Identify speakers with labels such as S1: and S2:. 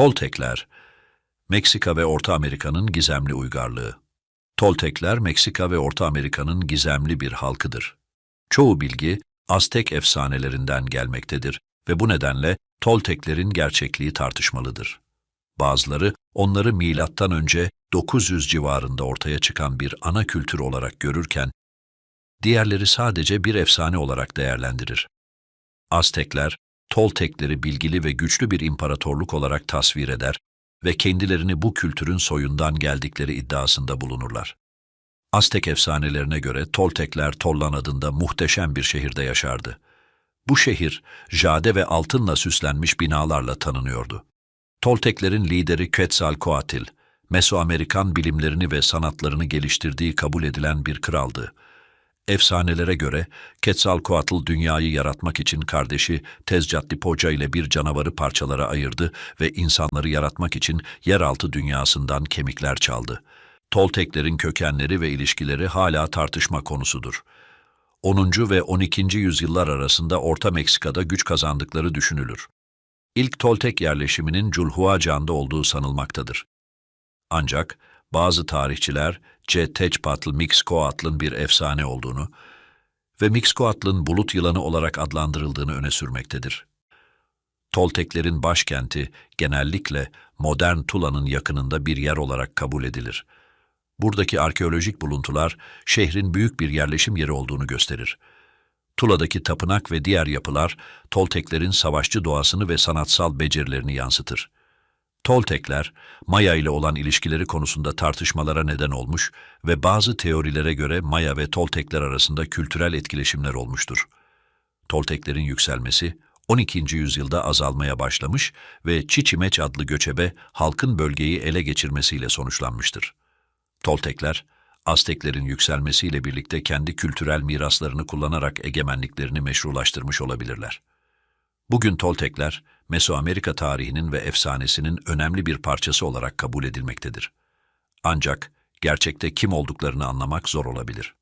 S1: Toltekler, Meksika ve Orta Amerika'nın gizemli uygarlığı. Toltekler, Meksika ve Orta Amerika'nın gizemli bir halkıdır. Çoğu bilgi, Aztek efsanelerinden gelmektedir ve bu nedenle Tolteklerin gerçekliği tartışmalıdır. Bazıları onları milattan önce 900 civarında ortaya çıkan bir ana kültür olarak görürken, diğerleri sadece bir efsane olarak değerlendirir. Aztekler, Toltekleri bilgili ve güçlü bir imparatorluk olarak tasvir eder ve kendilerini bu kültürün soyundan geldikleri iddiasında bulunurlar. Aztek efsanelerine göre Toltekler Tollan adında muhteşem bir şehirde yaşardı. Bu şehir, jade ve altınla süslenmiş binalarla tanınıyordu. Tolteklerin lideri Quetzalcoatl, Mesoamerikan bilimlerini ve sanatlarını geliştirdiği kabul edilen bir kraldı. Efsanelere göre Quetzalcoatl dünyayı yaratmak için kardeşi Tezcatlipoca ile bir canavarı parçalara ayırdı ve insanları yaratmak için yeraltı dünyasından kemikler çaldı. Tolteklerin kökenleri ve ilişkileri hala tartışma konusudur. 10. ve 12. yüzyıllar arasında Orta Meksika'da güç kazandıkları düşünülür. İlk Toltek yerleşiminin Culhuacan'da olduğu sanılmaktadır. Ancak bazı tarihçiler Cetechpatl Mixcoatl'ın bir efsane olduğunu ve Mixcoatl'ın bulut yılanı olarak adlandırıldığını öne sürmektedir. Tolteklerin başkenti genellikle modern Tula'nın yakınında bir yer olarak kabul edilir. Buradaki arkeolojik buluntular şehrin büyük bir yerleşim yeri olduğunu gösterir. Tula'daki tapınak ve diğer yapılar Tolteklerin savaşçı doğasını ve sanatsal becerilerini yansıtır. Toltekler, Maya ile olan ilişkileri konusunda tartışmalara neden olmuş ve bazı teorilere göre Maya ve Toltekler arasında kültürel etkileşimler olmuştur. Tolteklerin yükselmesi 12. yüzyılda azalmaya başlamış ve Çiçimeç adlı göçebe halkın bölgeyi ele geçirmesiyle sonuçlanmıştır. Toltekler, Azteklerin yükselmesiyle birlikte kendi kültürel miraslarını kullanarak egemenliklerini meşrulaştırmış olabilirler. Bugün Toltekler, Mesoamerika tarihinin ve efsanesinin önemli bir parçası olarak kabul edilmektedir. Ancak gerçekte kim olduklarını anlamak zor olabilir.